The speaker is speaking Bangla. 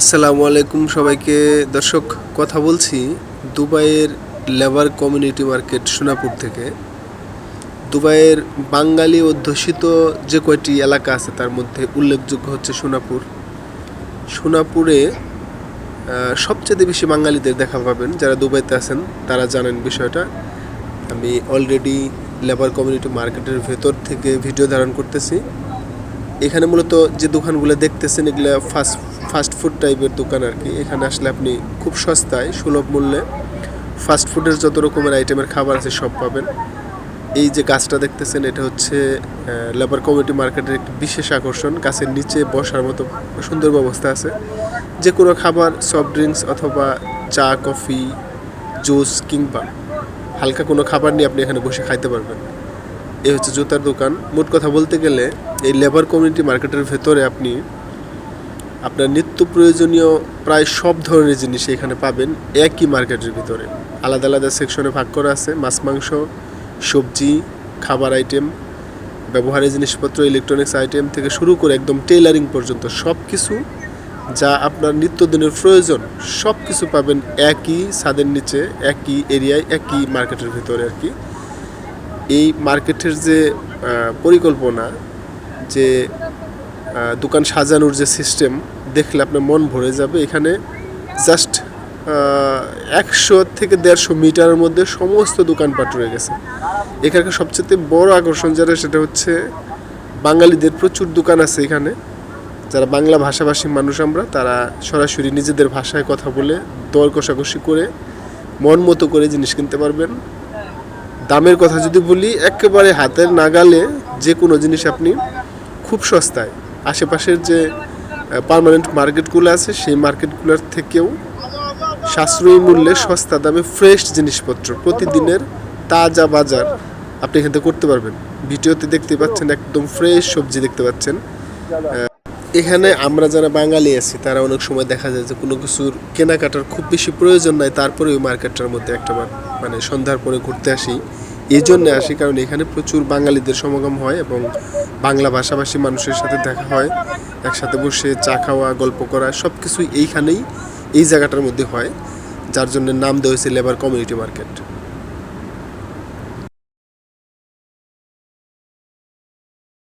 আসসালামু আলাইকুম সবাইকে। দর্শক, কথা বলছি দুবাইয়ের লেবার কমিউনিটি মার্কেট সোনাপুর থেকে। দুবাইয়ের বাঙালি অধ্যুষিত যে কয়টি এলাকা আছে তার মধ্যে উল্লেখযোগ্য হচ্ছে সোনাপুর। সোনাপুরে সবচেয়ে বেশি বাঙালিদের দেখা পাবেন যারা দুবাইতে আছেন, তারা জানেন বিষয়টা। আমি অলরেডি লেবার কমিউনিটি মার্কেটের ভেতর থেকে ভিডিও ধারণ করতেছি। এখানে মূলত যে দোকানগুলো দেখতেছেন, এগুলো ফাস্ট ফাস্ট ফুড টাইপের দোকান আর কি। এখানে আসলে আপনি খুব সস্তায়, সুলভ মূল্যে ফাস্ট ফুডের যত রকমের আইটেমের খাবার আছে সব পাবেন। এই যে গাছটা দেখতেছেন, এটা হচ্ছে লেবার কমিটি মার্কেটের একটি বিশেষ আকর্ষণ। গাছের নিচে বসার মতো সুন্দর ব্যবস্থা আছে। যে কোনো খাবার সফট ড্রিঙ্কস অথবা চা, কফি জুস কিংবা হালকা কোনো খাবার নিয়ে আপনি এখানে বসে খাইতে পারবেন। এই হচ্ছে জুতার দোকান। মোট কথা বলতে গেলে, এই লেবার কমিউনিটি মার্কেটের ভেতরে আপনি আপনার নিত্য প্রয়োজনীয় প্রায় সব ধরনের জিনিস এখানে পাবেন একই মার্কেটের ভিতরে। আলাদা আলাদা সেকশনে ভাগ করা আছে, মাছ, মাংস, সবজি, খাবার আইটেম ব্যবহারের জিনিসপত্র ইলেকট্রনিক্স আইটেম থেকে শুরু করে একদম টেলারিং পর্যন্ত সব কিছু যা আপনার নিত্যদিনের প্রয়োজন সব কিছু পাবেন একই ছাদের নিচে, একই এরিয়ায়, একই মার্কেটের ভিতরে আর কি। এই মার্কেটের যে পরিকল্পনা যে দোকান সাজানোর যে সিস্টেম দেখলে আপনার মন ভরে যাবে। এখানে জাস্ট একশো থেকে দেড়শো মিটারের মধ্যে সমস্ত দোকানপাট রয়ে গেছে। এখানকার সবচেয়ে বড় আকর্ষণ যেটা, সেটা হচ্ছে বাঙালিদের প্রচুর দোকান আছে এখানে। যারা বাংলা ভাষাভাষী মানুষ আমরা, তারা সরাসরি নিজেদের ভাষায় কথা বলে দর কষাকষি করে মন মতো করে জিনিস কিনতে পারবেন। দামের কথা যদি বলি, একেবারে হাতের নাগালে যে কোনো জিনিস আপনি খুব সস্তায় আশেপাশের যে পার্মানেন্ট মার্কেটগুলো আছে, সেই মার্কেটগুলোর থেকেও সাশ্রয়ী মূল্যে সস্তা দামে ফ্রেশ জিনিসপত্র প্রতিদিনের তাজা বাজার আপনি এখান থেকে করতে পারবেন। ভিডিওতে দেখতে পাচ্ছেন একদম ফ্রেশ সবজি দেখতে পাচ্ছেন। এখানে আমরা যারা বাঙালি আছি, তারা অনেক সময় দেখা যায় যে কোনো কিছুর কেনাকাটার খুব বেশি প্রয়োজন নাই, তারপরে ওই মার্কেটটার মধ্যে একটা মানে সন্ধ্যার পরে ঘুরতে আসি। এই জন্য আসি, কারণ এখানে প্রচুর বাঙালিদের সমাগম হয় এবং বাংলা ভাষাভাষী মানুষের সাথে দেখা হয়, একসাথে বসে চা খাওয়া, গল্প করা সব কিছুই এইখানেই, এই জায়গাটার মধ্যে হয়, যার জন্য নাম দেওয়া হয়েছে লেবার কমিউনিটি মার্কেট।